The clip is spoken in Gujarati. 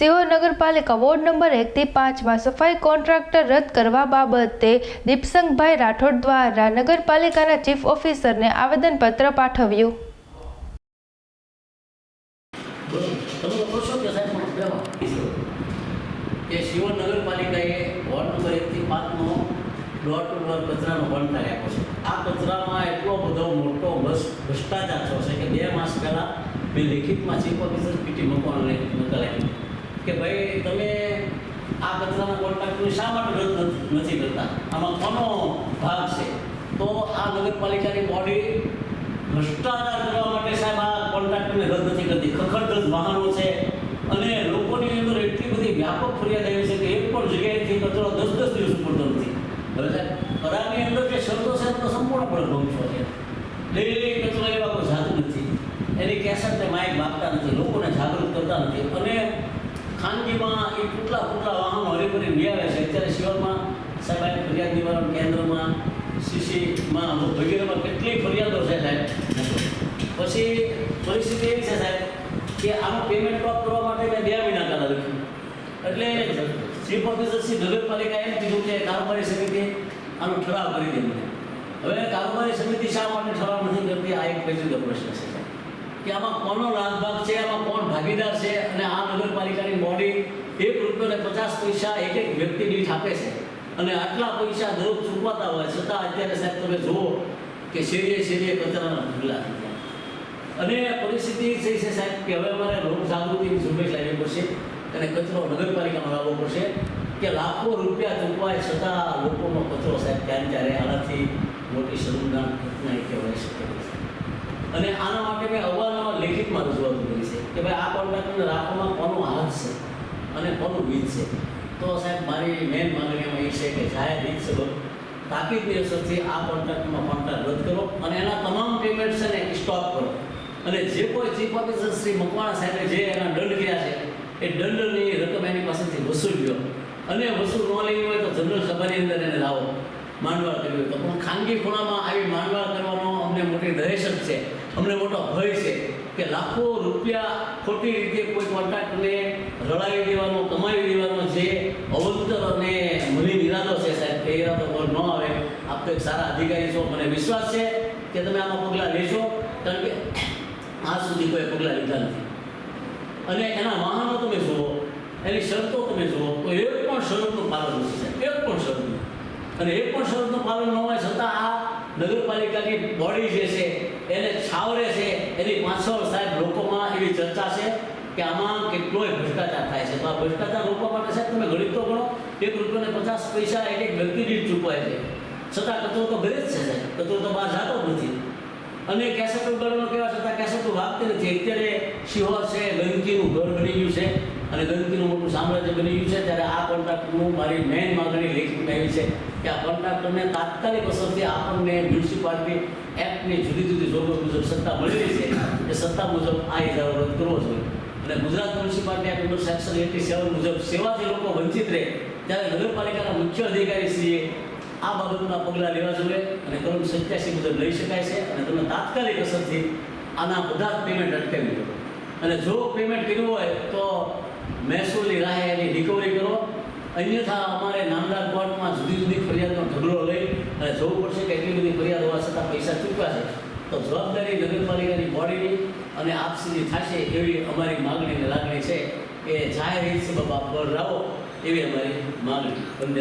સિહોર નગરપાલિકા વોર્ડ નંબર એકથી પાંચમાં સફાઈ કોન્ટ્રાક્ટર રદ કરવા બાબતે દીપસંગભાઈ રાઠોડ દ્વારા નગરપાલિકાના ચીફ ઓફિસરને આવેદનપત્ર પાઠવ્યું. આપ્યો ભ્રષ્ટાચાર થયો કે બે માસ પહેલાં મેં લેખિતમાં ચીફ ઓફિસર પીટી મકવાણાને મોકલાવી કે ભાઈ, તમે આ કચરાના કોન્ટ્રાક્ટને શા માટે રદ નથી- કરતા? આમાં કોનો ભાગ છે? તો આ નગરપાલિકાની બોડી ભ્રષ્ટાચાર કરવા માટે સાહેબ આ કોન્ટ્રાક્ટરને રદ નથી કરતી. ખખડધજ વાહનો છે અને લોકોની અંદર એટલી બધી વ્યાપક ફરિયાદ આવી છે કે એક પણ જગ્યાએથી કચરો દસ દસ દિવસ પડતો નથી. બરાબર કરારની અંદર જે શરતો છે તો સંપૂર્ણપણે ભંગ છો ડેલી કચરો એવા કોઈ જાતું નથી. એની કેસેટને માઇક વાગતા નથી, લોકોને જાગૃત કરતા નથી. અને ખાનગીમાં એ કેટલા કેટલા વાહનો હરીફરી લઈ છે. અત્યારે શિવરમાં સાહેબ ફરિયાદ નિવારણ કેન્દ્રમાં, સીસીમાં વગેરેમાં કેટલી ફરિયાદો છે સાહેબ. પછી પરિસ્થિતિ એવી છે સાહેબ કે આનું પેમેન્ટ ડ્રોપ કરવા માટે મેં બે મહિના પહેલાં લખ્યું. એટલે ચીફ ઓફિસર શ્રી નગરપાલિકા એમ કીધું કે કારોબારી સમિતિ આનો ઠરાવ કરી દે હવે કારોબારી સમિતિ શા માટે ઠરાવ નથી કરતી? આ એક પેચીદો પ્રશ્ન છે. કે આમાં કોનો લાભભાગ છે, આમાં કોણ ભાગીદાર છે અને આ નગરપાલિકાની બોડી એક રૂપિયો પચાસ પૈસા એક એક વ્યક્તિ દીઠ આપે છે અને આટલા પૈસા દરરોજ ચૂકવાતા હોય છતાં અત્યારે સાહેબ તમે જુઓ કે શેરીએ શેરીએ કચરાના ઢગલા. અને પરિસ્થિતિ થઈ છે સાહેબ કે હવે અમારે લોક જાગૃતિની ઝુંબેશ લાવવી પડશે અને કચરો નગરપાલિકામાં લાવવો પડશે કે લાખો રૂપિયા ચૂકવાય છતાં લોકોનો કચરો સાહેબ ક્યારે ક્યારે આનાથી મોટી શરમગાન ઘટના કહેવાય શકે છે અને આના માટે મેં અવારનવાર લેખિતમાં રજૂઆત કરી છે કે ભાઈ આ કોન્ટ્રાક્ટરને રાખવામાં કોનો હાથ છે અને કોનું વીજ છે? તો સાહેબ, મારી મેન માંગણીમાં એ છે કે જાહેર રીત સબબ તાકીદની અસરથી આ કોન્ટ્રાક્ટમાં કોન્ટ્રાક્ટ રદ કરો અને એના તમામ પેમેન્ટ છે ને સ્ટોપ કરો. અને જે કોઈ ચીફ ઓફિસર શ્રી મકવાણા સાહેબે જે એના દંડ કર્યા છે, એ દંડની રકમ એની પાસેથી વસૂલ લ્યો. અને વસૂલ ન લેવી હોય તો જનરલ સભાની અંદર એને લાવો. માંડવા કરવી હોય તો. પણ ખાનગી ખૂણામાં આવી માંડવા કરવાનો અમને મોટી દહેશત છે. અમને મોટો ભય છે કે લાખો રૂપિયા ખોટી રીતે કોઈ કોન્ટ્રાક્ટને રડાવી દેવાનો, કમાવી દેવાનો જે અવંતર અને મની નિરાદો છે સાહેબ કે ઈરાદો પર ન આવે. આપ તો એક સારા અધિકારી છો, મને વિશ્વાસ છે કે તમે આમાં પગલાં લેશો, કારણ કે આજ સુધી કોઈ પગલાં લીધા નથી. અને એના વાહનો તમે જુઓ, એની શરતો તમે જુઓ, તો એક પણ શરતનું પાલન નથી સાહેબ, એક પણ શરતનું અને એક પણ શરતનું પાલન ન હોય છતાં આ નગરપાલિકાની બોડી જે છે, એને છાવરે છે. એની પાછળ સાહેબ લોકોમાં એવી ચર્ચા છે કે આમાં કેટલોય ભ્રષ્ટાચાર થાય છે. તો આ ભ્રષ્ટાચાર રોકવા માટે સાહેબ તમે ગણિત તો ગણો એક રૂપિયો પચાસ પૈસા એક એક વ્યક્તિ દીઠ ચૂકવાય છે. છતાં કચરો તો ઘરે જ છે સાહેબ. કચરો તો બહાર જતો નથી. અને કેસેટ ગળનો કહેવા છતાં કેસેટો વાગતી નથી. અત્યારે શિહોર છે, ગંદકીનું ઘર બની ગયું છે. અને ગંદકીનું મોટું સામ્રાજ્ય બની ગયું છે, ત્યારે આ કોન્ટ્રાક્ટનું મારી મેઇન માગણી લેખિત એવી છે કે આ કોન્ટ્રાક્ટરને તાત્કાલિક અસરથી આપણને મ્યુનિસિપાલિટી એક્ટની જુદી જુદી જોગવાઈ મુજબ સત્તા મળેલી છે. એ સત્તા મુજબ આ ઇજારો રદ કરવો જોઈએ. અને Gujarat municipality act number section eighty seven મુજબ સેવાથી લોકો વંચિત રહે, ત્યારે નગરપાલિકાના મુખ્ય અધિકારી શ્રીએ આ બાબતના પગલાં લેવા જોઈએ અને કલમ સત્યાસી મુજબ લઈ શકાય છે અને તમે તાત્કાલિક અસરથી આના બધા પેમેન્ટ અટકાવી દો. અને જો પેમેન્ટ કર્યું હોય તો મહેસૂલની રાહે એની રિકવરી કરો. અન્યથા અમારે નામદાર કોર્ટમાં જુદી જુદી ફરિયાદનો ઝઘડો લઈ અને જોવું પડશે કે એટલી બધી ફરિયાદ હોવા છતાં પૈસા ચૂકવાશે તો જવાબદારી નગરપાલિકાની બોડીની અને આપસીની થશે એવી અમારી માગણી અને લાગણી છે. કે જાહેર હિત સબબ પર લાવો એવી અમારી માગણી.